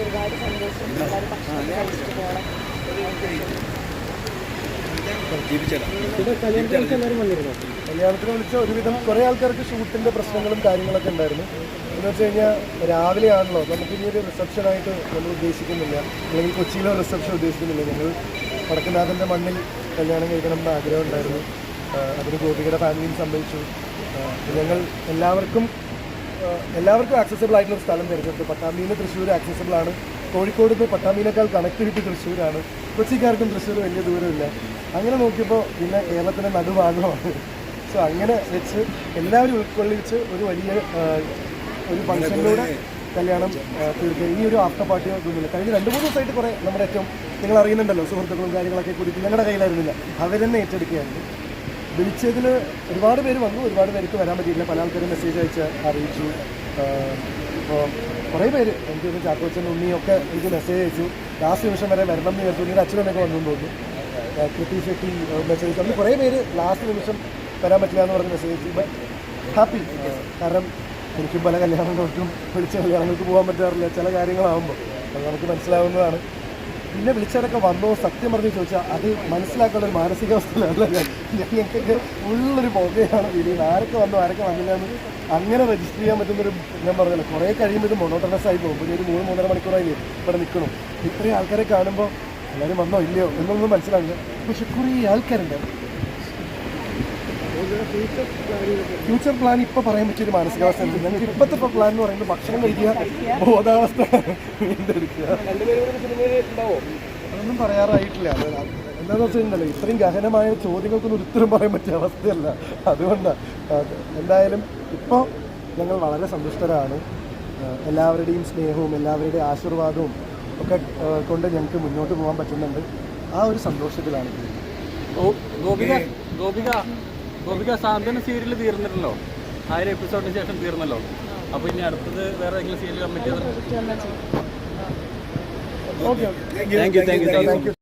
ഒരുപാട് കല്യാണത്തിന് വിളിച്ച ഒരുവിധം കുറെ ആൾക്കാർക്ക് ഷൂട്ടിന്റെ പ്രശ്നങ്ങളും കാര്യങ്ങളൊക്കെ ഉണ്ടായിരുന്നു. എന്ന് വെച്ച് കഴിഞ്ഞാൽ രാവിലെ ആണല്ലോ. നമുക്ക് ഇനി ഒരു റിസപ്ഷൻ ആയിട്ട് നമ്മൾ ഉദ്ദേശിക്കുന്നില്ല. അല്ലെങ്കിൽ കൊച്ചിയിലെ റിസപ്ഷൻ ഉദ്ദേശിക്കുന്നില്ല. ഞങ്ങൾ വടക്കനാഥന്റെ മണ്ണിൽ കല്യാണം കഴിക്കണം എന്ന് ആഗ്രഹം ഉണ്ടായിരുന്നു. അതിന് ഗോപികയുടെ ഫാമിലിയും സംഭവിച്ചു ഞങ്ങൾ എല്ലാവർക്കും എല്ലാവർക്കും ആക്സസബിൾ ആയിട്ടുള്ള ഒരു സ്ഥലം തിരഞ്ഞെടുത്തു. പട്ടാമ്പിയിൽ നിന്ന് തൃശ്ശൂർ ആക്സസിബിൾ ആണ്. കോഴിക്കോട് നിന്ന് പട്ടാമ്പിനേക്കാൾ കണക്ടിവിറ്റി തൃശ്ശൂരാണ്. കൊച്ചിക്കാർക്കും തൃശ്ശൂർ വലിയ ദൂരമില്ല. അങ്ങനെ നോക്കിയപ്പോൾ പിന്നെ കേരളത്തിന്റെ നടുഭാഗമാണ്. സോ അങ്ങനെ വെച്ച് എല്ലാവരും ഉൾക്കൊള്ളിച്ച് ഒരു വലിയ ഒരു ഫംഗ്ഷനിലൂടെ കല്യാണം തീർത്ത്. ഈ ഒരു ആഫ്റ്റർ പാർട്ടി ഒന്നുമില്ല കഴിഞ്ഞ രണ്ട് മൂന്ന് ദിവസമായിട്ട് കുറേ നമ്മുടെ ഏറ്റവും നിങ്ങൾ അറിയുന്നുണ്ടല്ലോ സുഹൃത്തുക്കളും കാര്യങ്ങളൊക്കെ കൂടി ഞങ്ങളുടെ കയ്യിലായിരുന്നില്ല. അവരെന്നെ ഏറ്റെടുക്കുകയായിരുന്നു. വിളിച്ചതിന് ഒരുപാട് പേര് വന്നു ഒരുപാട് പേർക്ക് വരാൻ പറ്റിയില്ല. പല ആൾക്കാരും മെസ്സേജ് അയച്ച് അറിയിച്ചു. ഇപ്പോൾ കുറേ പേര് എനിക്ക് തോന്നുന്നു ചാക്കോച്ചൻ ഉണ്ണിയൊക്കെ എനിക്ക് മെസ്സേജ് അയച്ചു. ലാസ്റ്റ് നിമിഷം വരെ വരണം എന്ന് വിചാരിച്ചു. ഉണ്ണിയുടെ അച്ഛനൊക്കെ വന്നു തോന്നുന്നു. ആ, കൃതി ഷെട്ടി മെസ്സേജ് അന്ന് കുറേ പേര് ലാസ്റ്റ് നിമിഷം വരാൻ പറ്റില്ല എന്ന് പറഞ്ഞ് മെസ്സേജ് അയച്ചു. ബട്ട് ഹാപ്പി കാരണം എനിക്കും പല കല്യാണങ്ങൾക്കും വിളിച്ച കല്യാണങ്ങൾക്ക് പോകാൻ പറ്റാറില്ല. ചില കാര്യങ്ങളാകുമ്പോൾ അത് നമുക്ക് മനസ്സിലാവുന്നതാണ്. പിന്നെ വിളിച്ചവരൊക്കെ വന്നോ? സത്യം പറഞ്ഞ് ചോദിച്ചാൽ അത് മനസ്സിലാക്കേണ്ട ഒരു മാനസികാവസ്ഥയിലല്ല ഞങ്ങൾക്കൊക്കെ ഉള്ളൊരു പുകയാണ് ഇനി ആരൊക്കെ വന്നു ആരൊക്കെ വന്നില്ല എന്ന് അങ്ങനെ രജിസ്റ്റർ ചെയ്യാൻ പറ്റുന്നൊരു ഞാൻ പറഞ്ഞല്ലോ. കുറേ കഴിയുമ്പോൾ ഇത് മൊണോട്ടണസ് ആയി പോകും. പിന്നെ ഒരു മൂന്ന് മൂന്നര മണിക്കൂറായി ഇവിടെ നിൽക്കണം ഇത്രയും ആൾക്കാരെ കാണുമ്പോൾ എല്ലാവരും വന്നോ ഇല്ലയോ എന്നൊന്നും മനസ്സിലാവില്ല. പക്ഷെ കുറേ ആൾക്കാരുണ്ട്. ഫ്യൂച്ചർ പ്ലാൻ ഇപ്പൊ പറയാൻ പറ്റിയ ഒരു മാനസികാവസ്ഥ ഞങ്ങൾക്ക് ഇപ്പോഴത്തെ ഇപ്പോൾ പ്ലാൻ എന്ന് പറയുന്നത് ഭക്ഷണം കഴിക്കുക ബോധാവസ്ഥ വീണ്ടെടുക്കുക. അതൊന്നും പറയാറായിട്ടില്ല. അത് എന്താണെന്ന് വെച്ചിട്ടുണ്ടല്ലോ ഇത്രയും ഗഹനമായ ചോദ്യങ്ങൾക്കൊന്നും ഒരു ഉത്തരം പറയാൻ പറ്റിയ അവസ്ഥയല്ല. അതുകൊണ്ടാണ് എന്തായാലും ഇപ്പോൾ ഞങ്ങൾ വളരെ സന്തുഷ്ടരാണ്. എല്ലാവരുടെയും സ്നേഹവും എല്ലാവരുടെയും ആശീർവാദവും ഒക്കെ കൊണ്ട് ഞങ്ങൾക്ക് മുന്നോട്ട് പോകാൻ പറ്റുന്നുണ്ട്. ആ ഒരു സന്തോഷത്തിലാണ് ഗോപിക ഗോപിക. ഗോപിക സാന്ത്വന സീരിയൽ തീർന്നിട്ടല്ലോ ആയിരം എപ്പിസോഡിന് ശേഷം തീർന്നല്ലോ. അപ്പൊ ഇനി അടുത്തത് വേറെ ഏതെങ്കിലും serial committee okay thank you thank you thank you